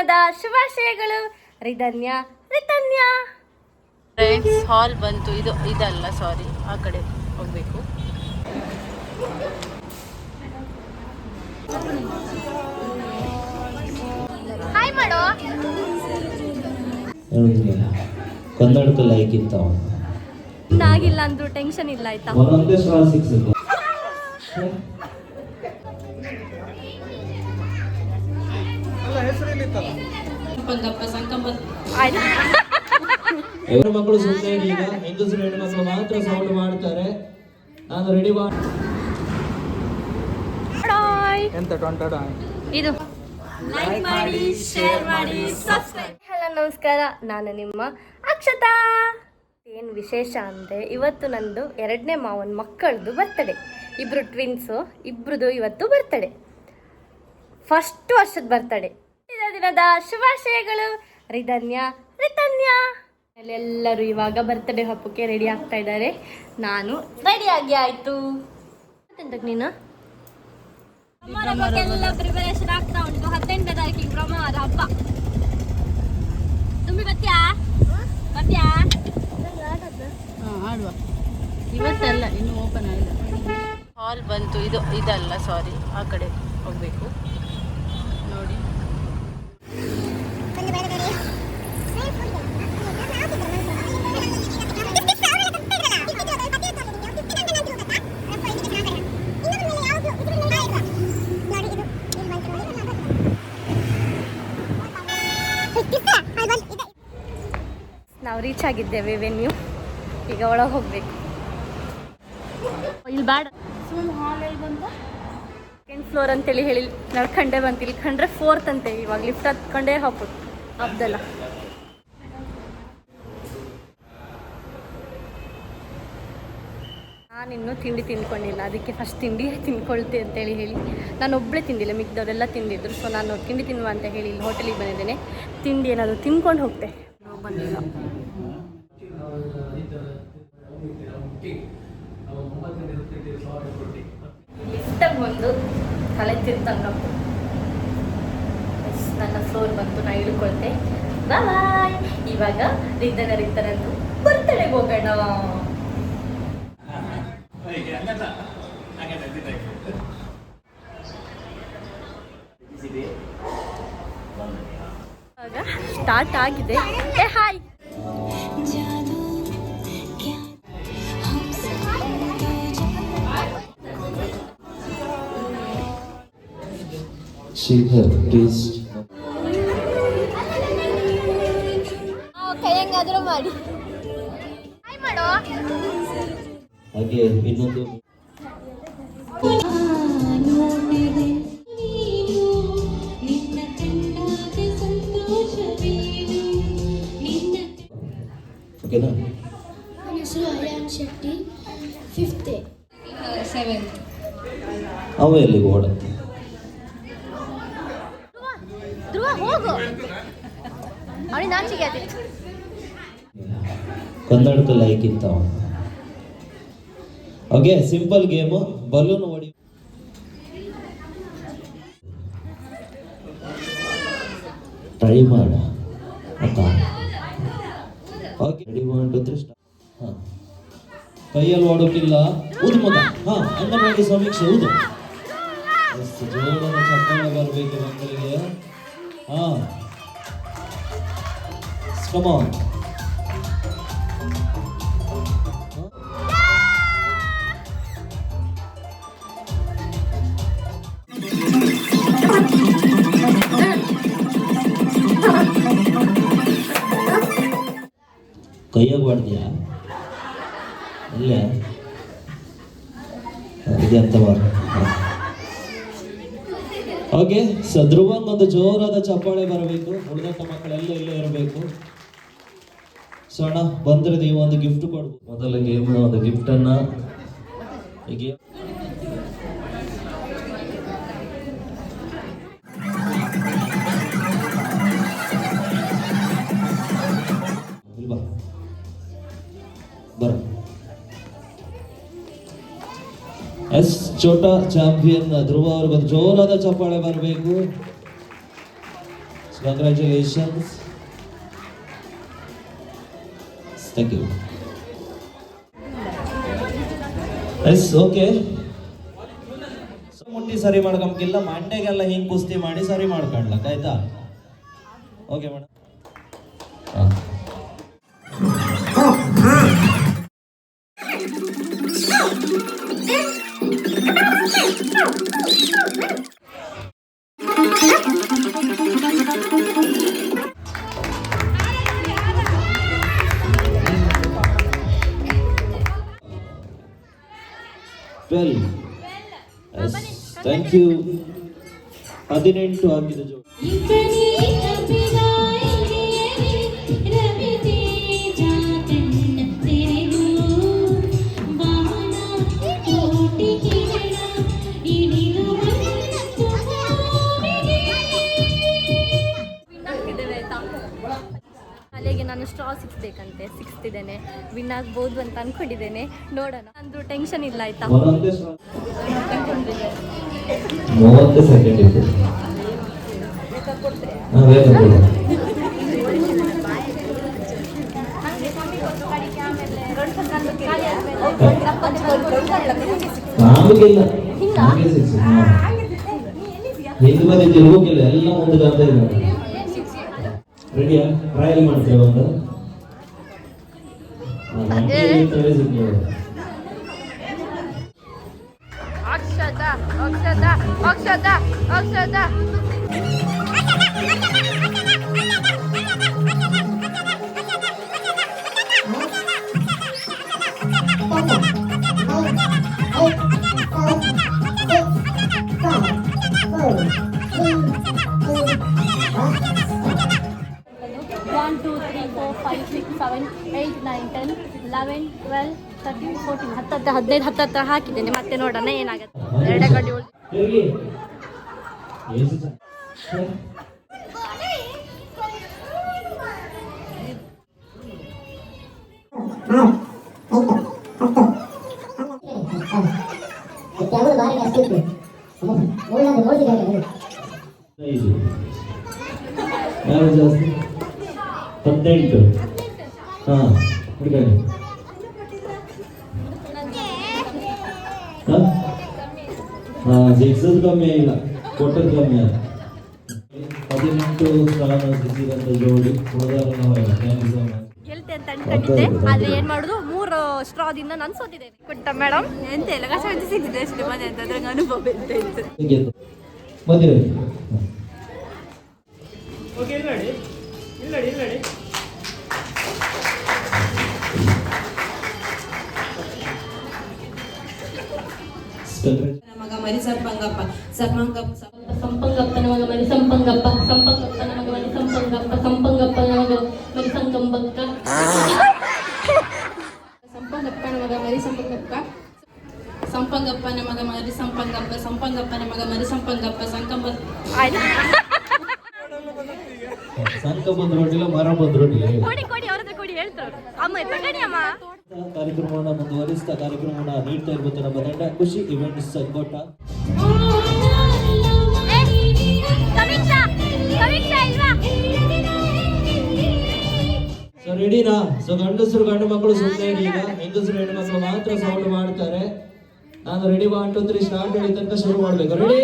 ದಿನದ ಶುಭಾಶಯಗಳು. ರಿಧನ್ಯ Rithanya. Friends hall ಬಂತು. ಇದು ಇದಲ್ಲ ಸಾರಿ ಆ ಕಡೆ ಹೋಗ್ಬೇಕು. ಹಾಯ್ ಮಾಡೋ. ಲೈಕ್ ಇತ್ತಾವ. ಇನ್ನಾಗಿಲ್ಲ ಅಂದ್ರೂ ಟೆನ್ಷನ್ ಇಲ್ಲ ಆಯ್ತಾ? ಹೆಣ್ಣು ಮಕ್ಕಳು ಸುಮ್ಮನೆ ಈಗ. ಹೆಂಗಸರು ಹೆಣ್ಣು ಮಕ್ಕಳು ಮಾತ್ರ ಸೌಂಡ್ ಮಾಡ್ತಾರೆ. ನಾನು ರೆಡಿ ಮಾಡಿ ಎಂತ ಇದು. ಲೈಕ್ ಮಾಡಿ ಶೇರ್ ಮಾಡಿ ಸಬ್ಸ್ಕ್ರೈಬ್ ಹಲೋ ನಮಸ್ಕಾರ. ನಾನು ನಿಮ್ಮ ಅಕ್ಷತಾ. ಏನು ವಿಶೇಷ ಅಂದರೆ ಇವತ್ತು ನಂದು ಎರಡನೇ ಮಾವನ ಮಕ್ಕಳದು ಬರ್ತಡೆ ಇಬ್ಬರು ಟ್ವಿನ್ಸು ಇಬ್ರದ್ದು ಇವತ್ತು ಬರ್ತಡೆ ಫಸ್ಟ್ ವರ್ಷದ ಬರ್ತಡೆ ದಿನದ ಶುಭಾಶಯಗಳು. ರಿಧನ್ಯ ರಿತನ್ಯ. ಎಲ್ಲರೂ ಇವಾಗ ಬರ್ತಡೇ ಹಬ್ಬಕ್ಕೆ ರೆಡಿ ಆಗ್ತಾ ಇದ್ದಾರೆ. ನಾನು ರೆಡಿ ಆಗಿ ಆಯ್ತು. ಮತ್ತೆಂತಕ್ ನೀನು? ಎಲ್ಲ ಪ್ರಿಪರೇಷನ್ ಆಗ್ತಾ ಉಂಟು. ಹದಿನೆಂಟನೇ ತಾರೀಕಿಗೆ ಬ್ರಹ್ಮವಾರ ಹಬ್ಬ. ತುಂಬಿ ಬತ್ತ್ಯಾ ಬತ್ತ್ಯಾ ಆಡುವ. ಇವತ್ತಲ್ಲ ಇನ್ನು ಓಪನ್ ಆಗಿಲ್ಲ. ಹಾಲ್ ಬಂತು. ಇದು ಇದಲ್ಲ ಸಾರಿ ಆ ಕಡೆ ಹೋಗ್ಬೇಕು. ನೋಡಿ. ನಾವು ರೀಚ್ ಆಗಿದ್ದೇವೆ ವೆನ್ಯೂ ಈಗ ಒಳಗೆ ಹೋಗ್ಬೇಕು. ಇಲ್ಲಿ ಬೇಡ ಸೆಕೆಂಡ್ ಫ್ಲೋರ್ ಅಂತೇಳಿ ಹೇಳಿ, ನಡ್ಕಂಡೆ ಬಂತು. ಇಲ್ಲಿ ಕಂಡ್ರೆ ಫೋರ್ತ್ ಅಂತೆ ಇವಾಗ ಲಿಫ್ಟ್ ಹತ್ಕೊಂಡೇ ಹೋಗ್ಬೋದು ಹಬ್ದಲ್ಲ ನಾನಿನ್ನೂ ತಿಂಡಿ ತಿನ್ಕೊಂಡಿಲ್ಲ ಅದಕ್ಕೆ ಫಸ್ಟ್ ತಿಂಡಿ ತಿನ್ಕೊಳ್ತೆ ಅಂತೇಳಿ ಹೇಳಿ ನಾನು ಒಬ್ಬಳೇ ತಿಂದಿಲ್ಲ ಮಿಕ್ದವರೆಲ್ಲ ತಿಂದಿದ್ರು. ಸೊ ನಾನು ತಿಂಡಿ ತಿನ್ನುವ ಅಂತ ಹೇಳಿ ಇಲ್ಲಿ ಹೋಟೆಲಿಗೆ ಬಂದಿದ್ದೇನೆ. ತಿಂಡಿ ಏನಾದರೂ ತಿನ್ಕೊಂಡು ಹೋಗ್ತೆ. ಬಂದಿಲ್ಲ. ಲಿಫ್ಟಾಗಿ ಬಂದು ತಲೆ ತಿರ್ತಂಗಪ್ಪು ನನ್ನ ಫ್ಲೋರ್ ಬಂತು, ನಾ ಇಳ್ಕೊಳ್ತೆ ಬಾಯ್ ಇವಾಗ ರಿದ್ದನ ರಿದ್ದನಂದು ಬರ್ತಡೆ ಹೋಗೋಣ. ಸ್ಟಾರ್ಟ್ ಆಗಿದೆ. ಏ ಹಾಯ್ ಪ್ಲೀಸ್ ಕೈ ಶೆಟ್ಟಿ ಫಿಫ್ತ್ ಅವ ಎಲ್ಲಿಗೆ ಓಡುತ್ತೆ ಧ್ರುವ ಹೋಗು. ಅವನಿಗೆ ನಾಚಿಕೆ ಆದಿತ್ತು ಕನ್ನಡಕ್ಕೆ ಲೈಕ್ ಇತ್ತ ಓಕೆ ಸಿಂಪಲ್ ಗೇಮು ಬಲೂನ್ ಓಡಿ. ಟ್ರೈ ಮಾಡ. ಆಯ್ತಾ okay ready one two three ಹಾಂ. ಕೈಯಲ್ಲಿ ಓಡೋಕಿಲ್ಲ ಊದು ಮಗ. ಹಾ, ಅಂಗನವಾಡಿ ಸಮೀಕ್ಷೆ ಊದು ಎಷ್ಟು ಜೋರಾದ ಚಪ್ಪಾಳೆ ಬರಬೇಕು ಮಕ್ಕಳಿಗೆ. ಹಾ. ಕಮಾನ್ ಕೈಯಾಗ ಹೊಡೆದ್ಯಾ? ಅಲ್ಲೇ. ಇದೆ ಅಂತ ಓಕೆ ಒಂದು ಜೋರಾದ ಚಪ್ಪಾಳೆ ಬರಬೇಕು. ಉಳಿದಂತ ಮಕ್ಕಳೆಲ್ಲ ಇಲ್ಲೇ ಇರಬೇಕು. ಸೊ ಅಣ್ಣ, ಬಂದ್ರೆ ನೀವು ಒಂದು ಗಿಫ್ಟ್ ಕೊಡ್ಬೋದು ಮೊದಲ ಗೇಮ್ ಒಂದು ಗಿಫ್ಟ್ ಅನ್ನ. ಈ ಗೇಮ್ ಇಲ್ಲಿ ಬರ. ಎಸ್ ಚೋಟ ಚಾಂಪಿಯನ್ ಧ್ರುವ ಅವ್ರಿಗೊಂದು ಜೋರಾದ ಚಪ್ಪಾಳೆ ಬರಬೇಕು congratulations thank you yes okay ಮುಟ್ಟಿ ಸರಿ ಮಾಡ್ಕೊಂಬಿಲ್ಲ ಮಂಡೆಗೆಲ್ಲ ಹಿಂಗೆ ಕುಸ್ತಿ ಮಾಡಿ ಸರಿ ಮಾಡ್ಕೊಳ್ಲಕ್ಕ ಆಯ್ತಾ? ಓಕೆ ಮೇಡಮ್ ಭೂಮಿಗೆ. ಹದಿನೆಂಟು ಆಯ್ತಾ ಅಲ್ಲಿಗೆ ನಾನು ಸ್ಟ್ರಾ ಸಿಕ್ಸ್ಬೇಕಂತೆ ಸಿಕ್ಸ್ತಿದ್ದೇನೆ ವಿನ್ ಆಗ್ಬೋದು ಅಂತ ಅನ್ಕೊಂಡಿದ್ದೇನೆ. ನೋಡೋಣ. ಅಂದ್ರೂ ಟೆನ್ಷನ್ ಇಲ್ಲ ಆಯ್ತಾ? ಮೂವತ್ತು ಸೆಕೆಂಡ್ ಇತ್ತು. ತಿರುಗೋಕಿಲ್ಲ. ಎಲ್ಲ ಮುಂದೆ ಬರ್ತಾ ರೆಡಿಯಾ ಟ್ರಯಲ್ ಮಾಡ್ತೇವೆ ಒಂದು ಸಿಗ್ತವೆ. Akshata Akshata Akshata one two three four five six seven eight nine ten eleven twelve thirteen fourteen ಹತ್ತತ್ರ ಹದಿನೈದು ಹತ್ತತ್ರ ಹಾಕಿದ್ದೇನೆ. ಮತ್ತೆ ನೋಡೋಣ ಏನಾಗುತ್ತೆ. ಎರಡೇ ಗಡಿ ಉಳ್ದು ತಿರುಗಿ ಏಸು ಜನ. ಕ್ಯಾಮರಾ ಭಾರಿ ಜಾಸ್ತಿ ಇತ್ತು ಮುಳ್ಳಂದು ನೋಡಿದ್ರೆ ಐದು ಯಾರು ಜಾಸ್ತಿ ಹದಿನೆಂಟು ಹಾಂ ಜಿಗ್ಸದ್ ಕಮ್ಮಿ ಇಲ್ಲ ಕೊಟ್ಟದ್ದು ಕಮ್ಮಿ ಅಲ್ಲ. ಹದಿನೆಂಟು ಸ್ಥಳ ಸಿಕ್ಕಿದಂತ ಜೋಡಿ ಹುಡುಗರನ್ನ ಹೊರಗೆ ಥ್ಯಾಂಕ್ ಯು ಸೊ ಮಚ್ ಗೆಲ್ತೆ ಅಂತ ಅನ್ಕೊಂಡಿದ್ದೆ ಆದ್ರೆ ಏನ್ ಮಾಡುದು? ಮೂರು ಸ್ಟ್ರಾದಿಂದ ನಾನು ಸೋತಿದ್ದೇನೆ. ಕೊಟ್ಟ ಮೇಡಮ್ ಎಂತ ಇಲ್ಲ ಅಂತ ಸಿಕ್ಕಿದೆ ಅಷ್ಟೇ ಮನೆ ಅಂತ ಅದ್ರಾಗ ಅನುಭವ ಎಂತ ಇತ್ತು ಗೆದ್ದು ಮದುವೆ. Congrats. ಮಗ ಮರಿ ಸಂಪಂಗಪ್ಪ ಸರ್ಪಂಗಪ್ಪ ಸಂಪಂಗಪ್ಪನ ಮಗ ಮರಿ ಸಂಪಂಗಪ್ಪ ಸಂಪಂಗಪ್ಪನ ಮಗ ಮರಿ ಸಂಪಂಗಪ್ಪ ಸಂಪಂಗಪ್ಪನ ಮಗ ಮರಿ ಸಂಪಂಗಪ್ಪ ಸಂಪಂಗಪ್ಪನ ಮಗ ಮರಿ ಸಂಪಂಗಪ್ಪ. ಸಂಪಂಗಪ್ಪನ ಮಗ ಮರಿ ಸಂಪಂಗಪ್ಪ ಸಂಪಂಗಪ್ಪನ ಮಗ ಮರಿ ಸಂಪಂಗಪ್ಪ ಸಂಕಂಬ ಸಂಕ ಮರ ಕೊಡಿ ಕೊಡಿ ಅವ್ರ ಹತ್ರ ಕೊಡಿ ಹೇಳ್ತಾರೆ ಅಮ್ಮ ತಗಡಿ ಅಮ್ಮ. ಕಾರ್ಯಕ್ರಮವನ್ನು ಮುಂದುವರಿಸ್ತಾ ಕಾರ್ಯಕ್ರಮವನ್ನು ನೀಡ್ತಾ ಇರ್ಬೋದು ನಮ್ಮ ತಂಡ ಖುಷಿ ಇವೆಂಟ್ಸ್ ಸಂಕೋಟ ಸೊ ರೆಡಿನಾ ಸೊ ಗಂಡಸರು ಗಂಡು ಮಕ್ಕಳು ಸುಮ್ಮನೆ ಈಗ. ಹೆಂಗಸರು ಹೆಣ್ಣು ಮಕ್ಕಳು ಮಾತ್ರ ಸೌಂಡ್ ಮಾಡ್ತಾರೆ. ನಾನು ready one two three start ಹೇಳಿ ತನಕ ಶುರು ಮಾಡ್ಬೇಕು. Ready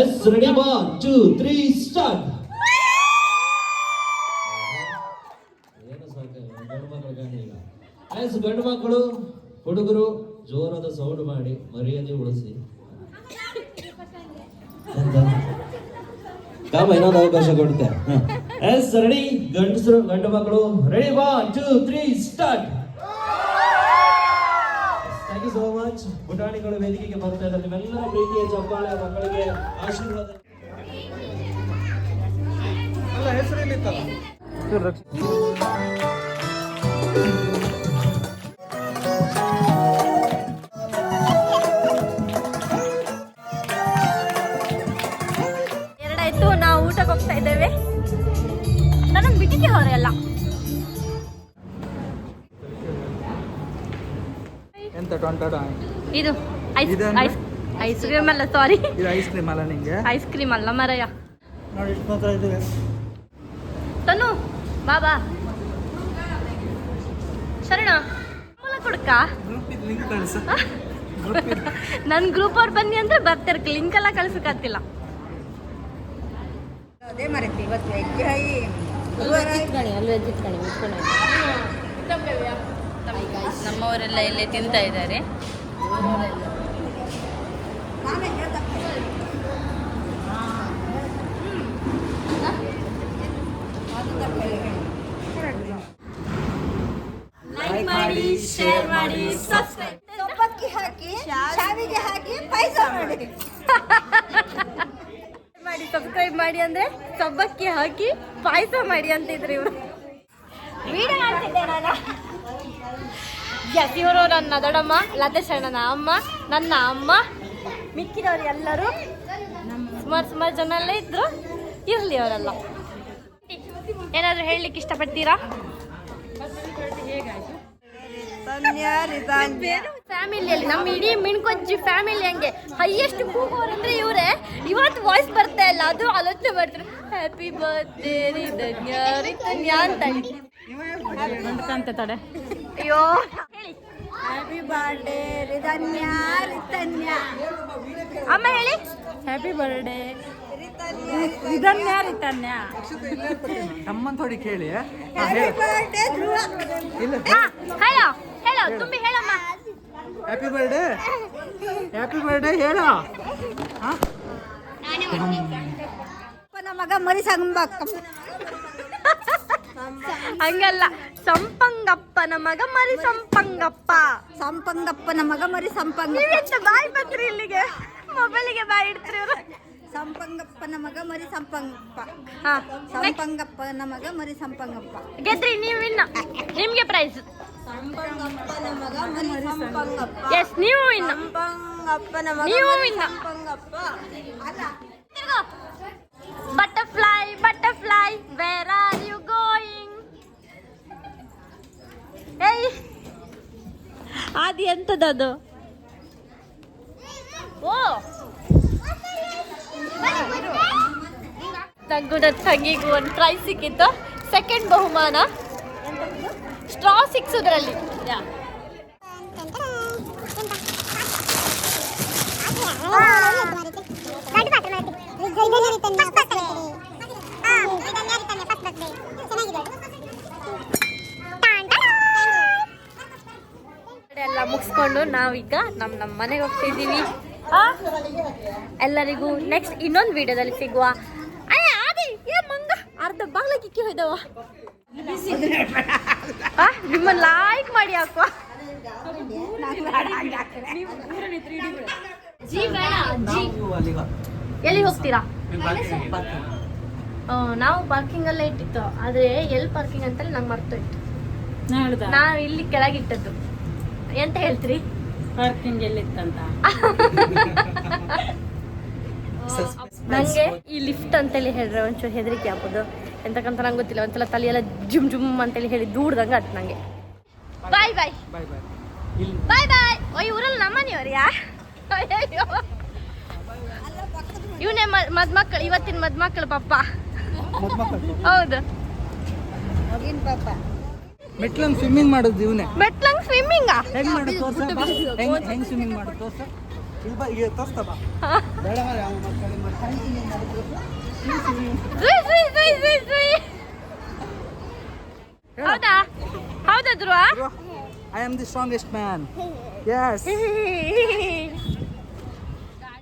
yes ready one two three start yes ಗಂಡು ಮಕ್ಕಳು ಹುಡುಗರು ಜೋರಾದ ಸೌಂಡ್ ಮಾಡಿ ಮರ್ಯಾದೆ ಉಳಿಸಿ? ಕಾಮ ಇನ್ನೊಂದು ಅವಕಾಶ ಕೊಡುತ್ತೆ. ಎಸ್ ರೆಡಿ ಗಂಡಸರು ಗಂಡು ಮಕ್ಕಳು ready one two three start thank you so much ಪುಟಾಣಿಗಳು ವೇದಿಕೆಗೆ ಬರ್ತಾ ಇದ್ದಾರೆ. ನಿಮ್ಮೆಲ್ಲರ ಪ್ರೀತಿಯ ಚಪ್ಪಾಳೆ ಮಕ್ಕಳಿಗೆ ಆಶೀರ್ವಾದ. ಎರಡಾಯ್ತು ಟೊಂಟಡ ಇದು ಐಸ್ ಇದನ್ನು? ಐಸ್ ಐಸ್ ಕ್ರೀಮ್ ಅಲ್ಲ ಸಾರಿ ಇದು ಐಸ್ ಕ್ರೀಮ್ ಅಲ್ಲ ನಿಂಗೆ? ಐಸ್ ಕ್ರೀಮ್ ಅಲ್ಲ ಮರಯ್ಯ. ನೋಡಿ ಇಷ್ಟು ಮಾತ್ರ ಇದೆ. ತನು ಬಾಬಾ ಶರಣ ಮೂಲ ಕೊಡ್ಕ? ಗ್ರೂಪ್ ಇದು ಲಿಂಕ್ ಕಳಿಸು. ನನ್ನ ಗ್ರೂಪ್ ಅವ್ರು ಬನ್ನಿ ಅಂದ್ರೆ ಬರ್ತಾರೆ ಲಿಂಕ್ ಎಲ್ಲ ಕಳ್ಸಕ್ಕಾಗ್ತಿಲ್ಲ. ನಮ್ಮವರೆಲ್ಲ ಇಲ್ಲೇ ತಿಂತಾ ಇದ್ದಾರೆ. ಲೈಕ್ ಮಾಡಿ ಶೇರ್ ಮಾಡಿ ಸಬ್ಸ್ಕ್ರೈಬ್ ಮಾಡಿ. ಸಬ್ಸ್ಕ್ರೈಬ್ ಮಾಡಿ ಅಂದ್ರೆ ಸಬ್ಬಕ್ಕಿ ಹಾಕಿ ಪಾಯಸ ಮಾಡಿ ಅಂತಿದ್ರು ಇವರು. ವಿಡಿಯೋ ಮಾಡ್ತಿದ್ದೆ ನಾನು. ಎಸ್ ಇವರು ನನ್ನ ದೊಡ್ಡಮ್ಮ ಲತೇಶಣ್ಣನ ಅಮ್ಮ ನನ್ನ ಅಮ್ಮ ಮಿಕ್ಕಿದವರು ಎಲ್ಲರೂ ಸುಮಾರು ಸುಮಾರು ಜನ ಎಲ್ಲ ಇದ್ರು. ಇರಲಿ ಅವರೆಲ್ಲ. ಏನಾದರೂ ಹೇಳಲಿಕ್ಕೆ ಇಷ್ಟಪಡ್ತೀರಾ? ಫ್ಯಾಮಿಲಿಯಲ್ಲಿ ನಮ್ಮ ಇಡೀ ಮಿಣ್ಕೊಜ್ಜಿ ಫ್ಯಾಮಿಲಿ ಹಂಗೆ. ಹೈಯೆಸ್ಟ್ ಕೂಗೋರಂದ್ರೆ ಇವರೇ. ಇವತ್ತು ವಾಯ್ಸ್ ಬರ್ತಾ ಇಲ್ಲ ಅದು ಆಲೋಚನೆ ಮಾಡ್ತಾರೆ ಹ್ಯಾಪಿ ಬರ್ತ್ಡೇ ರಿಧನ್ಯ ರಿಧನ್ಯ ಅಂತ ಅಂತ ತಡೆ. ಅಯ್ಯೋ. ಹ್ಯಾಪಿ ಬರ್ಡೇ ರಿಧನ್ಯ ರಿತನ್ಯ ಅಮ್ಮ ಹೇಳಿ. ಹ್ಯಾಪಿ ಬರ್ಡೇ ಇದನ್ಯ ರಿತನ್ಯ ತಮ್ಮನ್ ಹೊಡಿ ಕೇಳಿ ಹ್ಯಾಪಿ ಬರ್ಡೇ ಧ್ರುವ ಇಲ್ಲ. ಹಲೋ ಹೇಳೋ. ತುಂಬಿ ಹೇಳಮ್ಮ. ಹ್ಯಾಪಿ ಬರ್ಡೇ ಹ್ಯಾಪಿ ಬರ್ಡೇ ಹೇಳೋ. ಅಪ್ಪನ ಮಗ ಮರಿ ಸಂಬಕ್ಕ ಹಂಗಲ್ಲ. ಸಂಪಂಗಪ್ಪನ ಮಗ ಮರಿ ಸಂಪಂಗಪ್ಪ. ಸಂಪಂಗಪ್ಪನ ಮಗ ಮರಿ ಸಂಪಂಗ ನೀವೆಂತ ಬಾಯಿ ಬಂದ್ರಿ ಇಲ್ಲಿಗೆ? ಮೊಬೈಲಿಗೆ ಬಾಯಿ ಇಡ್ತೀರಿ. ಸಂಪಂಗಪ್ಪನ ಮಗ ಮರಿ ಸಂಪಂಗಪ್ಪ. ಹಾ. ಸಂಪಂಗಪ್ಪನ ಮಗ ಮರಿ ಸಂಪಂಗಪ್ಪ. ಗೆದ್ರಿ ನೀವು ಇನ್ನ. ನಿಮ್ಗೆ ಪ್ರೈಸ್ ಸಂಪಂಗಪ್ಪನ ಮಗ ಮರಿ ಸಂಪಂಗಪ್ಪ. ಎಸ್ ನೀವು ಇನ್ನ. ಸಂಪಂಗಪ್ಪನ ಮಗ ನೀವು ಇನ್ನ. ಸಂಪಂಗಪ್ಪ. ಅಲ್ಲ. Butterfly butterfly where are you going ಅದು? ಎಂಥದ್ದು ಓ! ನಂಗೂ ತಂಗಿಗೂ ಒಂದು ಪ್ರೈಸ್ ಸಿಕ್ಕಿತ್ತು. ಸೆಕೆಂಡ್ ಬಹುಮಾನ. ಸ್ಟ್ರಾ ಸಿಕ್ಸೋದ್ರಲ್ಲಿ ಎಲ್ಲ ಮುಗಿಸ್ಕೊಂಡು ನಾವೀಗ ನಮ್ಮ ನಮ್ಮ ಮನೆಗೆ ಹೋಗ್ತಿದ್ದೀವಿ? ಎಲ್ಲರಿಗೂ ನೆಕ್ಸ್ಟ್ ಇನ್ನೊಂದು ವಿಡಿಯೋದಲ್ಲಿ ಸಿಗುವ. ಅರ್ಧ ಬಾಗ್ಲ ಕಿಕ್ಕಿ ಹೋಯ್ದವ. ನಿಮ್ಮ ಲೈಕ್ ಮಾಡಿ ಹಾಕುವ. ಎಲ್ಲಿ ಹೋಗ್ತೀರಾ? ನಾವು ಪಾರ್ಕಿಂಗ್ ಅಲ್ಲೇ ಇಟ್ಟಿತ್ತು. ಆದ್ರೆ ಎಲ್ಲಿ ಪಾರ್ಕಿಂಗ್ ಅಂತೇಳಿ ನಂಗೆ ಮರ್ತೋಯ್ತು ನಾವು ಇಲ್ಲಿ ಕೆಳಗಿಟ್ಟದ್ದು. ಎಂತ ಹೇಳ್ತೀರಿ? ಪಾರ್ಕಿಂಗ್ ಎಲ್ಲಿತ್ತಂತ? ನಂಗೆ ಈ ಲಿಫ್ಟ್ ಅಂತೇಳಿ ಹೇಳಿದ್ರೆ ಒಂಚೂರು ಹೆದರಿಕೆ ಆಗ್ಬೋದು. ಎಂತಕ್ಕಂತ ನಂಗೆ ಗೊತ್ತಿಲ್ಲ ಒಂದ್ಸಲ ತಲೆಯೆಲ್ಲ ಜುಮ್ ಜುಮ್ ಅಂತೇಳಿ ಹೇಳಿ ದೂಡ್ದಂಗೆ ಆಯ್ತು ನಂಗೆ. ಬಾಯ್ ಬಾಯ್ ಬಾಯ್ ಬಾಯ್ ಬಾಯ್ ಓ ಊರಲ್ಲಿ ನಮ್ಮನೆಯವ್ರಿಯಾ ಇವನೇ ಮದ್ಮಕ್ಕಳು ಇವತ್ತಿನ ಮದ್ಮಕ್ಕಳು ಪಪ್ಪ ಹೌದು. ಹೌದು ಮೆಟ್ಲಂಗ್ ಸ್ವಿಮ್ಮಿಂಗ್ ಮಾಡೋದು ಇವನೇ. ಮೆಟ್ಲಂಗ್ ಸ್ವಿಮ್ಮಿಂಗ್ ಹೆಂಗ್ ಮಾಡೋದು ತೋರ್ಸ ಬಾ. ಹೆಂಗ್ ಹೆಂಗ್ ಸ್ವಿಮ್ಮಿಂಗ್ ಮಾಡೋದು ತೋರ್ಸ. ಇಲ್ಲಿ ಬಾ ಈಗ ತೋರ್ಸ್ತಾ ಬಾ. ಬೇಡ ಮಾರ್ರೆ, ಅವ್ನ್ ಸ್ವಿಮ್ಮಿಂಗ್ ಹೆಂಗ್ swimming ಮಾಡೋದು ತೋರ್ಸು. ಹೌದಾ? ಹೌದಾ Dhruva? I am the strongest man S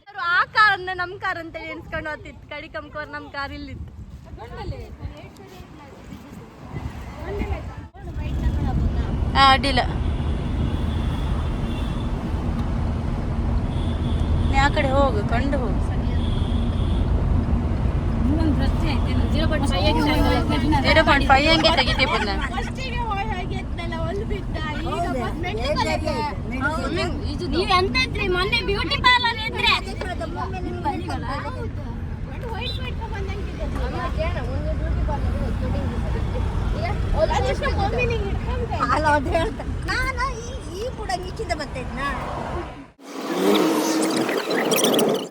ಅವ್ರು ಆ ಕಾರನ್ನ ನಮ್ಮ ಕಾರ್ ಅಂತೇಳಿ ಎನ್ಸ್ಕೊಂಡು ಹೋಗ್ತಿತ್ತು. ಕಡಿ ಕಮ್ಕೋರ್ ನಮ್ಮ ಕಾರ್ ಇಲ್ಲಿತ್ತು. ಅಡ್ಡಿಲ್ಲ. ನೀ ಆ ಕಡೆ ಹೋಗು ಕಂಡು ಹೋಗು. ಜೀರೋ ಪಾಯಿಂಟ್ ಫೈವ್ ಹಂಗೆ ತೆಗಿತೀವಿ ನೀವು ಎಂತ ಇದ್ರಿ? ಮೊನ್ನೆ ಬ್ಯೂಟಿ ಪಾರ್ಲರ್ ಇದ್ರೆ. ಹೇಳ್ತಾ ನಾನು ಈ ಬರ್ತಿದ್ನಾ ಚಾನಲ್